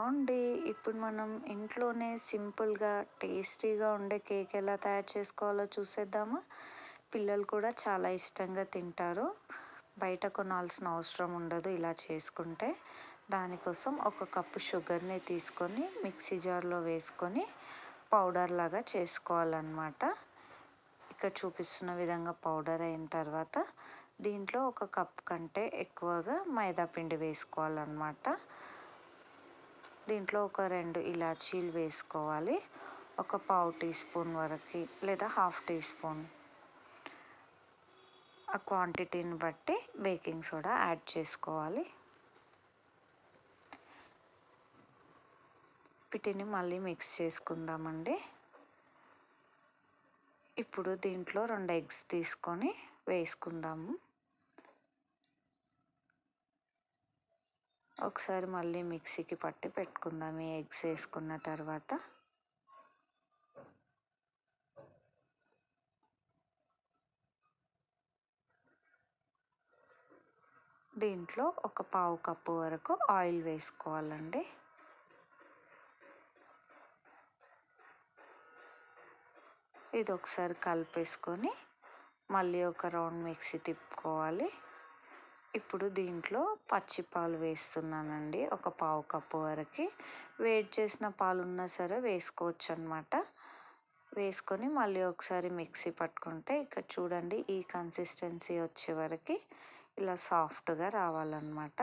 అండి ఇప్పుడు మనం ఇంట్లోనే సింపుల్గా టేస్టీగా ఉండే కేక్ ఎలా తయారు చేసుకోవాలో చూసేద్దామా? పిల్లలు కూడా చాలా ఇష్టంగా తింటారు. బయట కొనాల్సిన అవసరం ఉండదు ఇలా చేసుకుంటే. దానికోసం ఒక కప్పు షుగర్ని తీసుకొని మిక్సీ జార్లో వేసుకొని పౌడర్ లాగా చేసుకోవాలన్నమాట. ఇక్కడ చూపిస్తున్న విధంగా పౌడర్ అయిన తర్వాత దీంట్లో ఒక కప్ కంటే ఎక్కువగా మైదా పిండి వేసుకోవాలన్నమాట. దీంట్లో ఒక రెండు ఇలాచీలు వేసుకోవాలి. ఒక పావు టీ స్పూన్ వరకు లేదా హాఫ్ టీ స్పూన్. ఆ క్వాంటిటీని బట్టి బేకింగ్ సోడా యాడ్ చేసుకోవాలి. వీటిని మళ్ళీ మిక్స్ చేసుకుందామండి. ఇప్పుడు దీంట్లో రెండు ఎగ్స్ తీసుకొని వేసుకుందాము. ఒకసారి మళ్ళీ మిక్సీకి పట్టి పెట్టుకుందాం. ఈ ఎగ్స్ వేసుకున్న తర్వాత దీంట్లో ఒక పావు కప్పు వరకు ఆయిల్ వేసుకోవాలండి. ఇది ఒకసారి కలిపేసుకొని మళ్ళీ ఒక రౌండ్ మిక్సీ తిప్పుకోవాలి. ఇప్పుడు దీంట్లో పచ్చి పాలు వేస్తున్నానండి. ఒక పావు కప్పు వరకు. వేడి చేసిన పాలు ఉన్నా సరే వేసుకోవచ్చు అనమాట వేసుకొని మళ్ళీ ఒకసారి మిక్సీ పట్టుకుంటే ఇక్కడ చూడండి ఈ కన్సిస్టెన్సీ వచ్చే వరకు ఇలా సాఫ్ట్గా రావాలన్నమాట.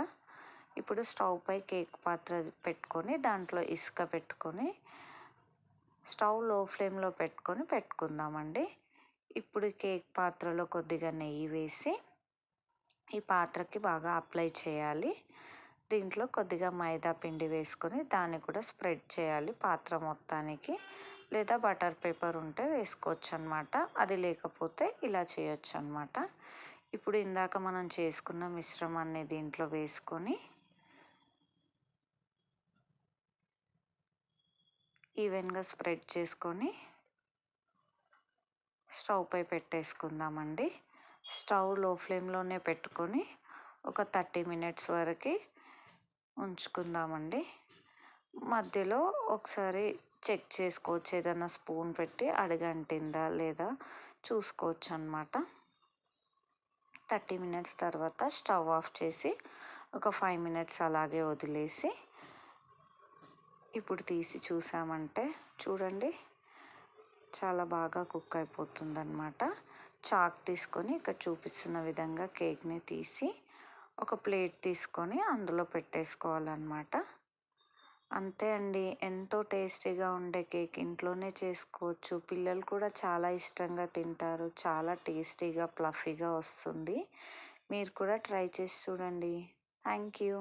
ఇప్పుడు స్టవ్ పై కేక్ పాత్ర పెట్టుకొని దాంట్లో ఇసుక పెట్టుకొని స్టవ్లో ఫ్లేమ్లో పెట్టుకొని పెట్టుకుందామండి. ఇప్పుడు కేక్ పాత్రలో కొద్దిగా నెయ్యి వేసి ఈ పాత్రకి బాగా అప్లై చేయాలి. దీంట్లో కొద్దిగా మైదా పిండి వేసుకొని దాన్ని కూడా స్ప్రెడ్ చేయాలి పాత్ర మొత్తానికి. లేదా బటర్ పేపర్ ఉంటే వేసుకోవచ్చు అనమాట అది లేకపోతే ఇలా చేయొచ్చు అనమాట ఇప్పుడు ఇందాక మనం చేసుకున్న మిశ్రమాన్ని దీంట్లో వేసుకొని ఈవెన్గా స్ప్రెడ్ చేసుకొని స్టవ్ పై పెట్టేసుకుందామండి. స్టవ్లో ఫ్లేమ్లోనే పెట్టుకొని ఒక థర్టీ మినిట్స్ వరకు ఉంచుకుందామండి. మధ్యలో ఒకసారి చెక్ చేసుకోవచ్చు. ఏదైనా స్పూన్ పెట్టి అడుగంటిందా లేదా చూసుకోవచ్చు అనమాట థర్టీ మినిట్స్ తర్వాత స్టవ్ ఆఫ్ చేసి ఒక ఫైవ్ మినిట్స్ అలాగే వదిలేసి ఇప్పుడు తీసి చూసామంటే చూడండి చాలా బాగా కుక్ అయిపోతుందన్నమాట. చాక్ తీసుకొని ఇక్కడ చూపిస్తున్న విధంగా కేక్ని తీసి ఒక ప్లేట్ తీసుకొని అందులో పెట్టేసుకోవాలన్నమాట. అంతే అండి. ఎంతో టేస్టీగా ఉండే కేక్ ఇంట్లోనే చేసుకోవచ్చు. పిల్లలు కూడా చాలా ఇష్టంగా తింటారు. చాలా టేస్టీగా ప్లఫీగా వస్తుంది. మీరు కూడా ట్రై చేసి చూడండి. Thank you.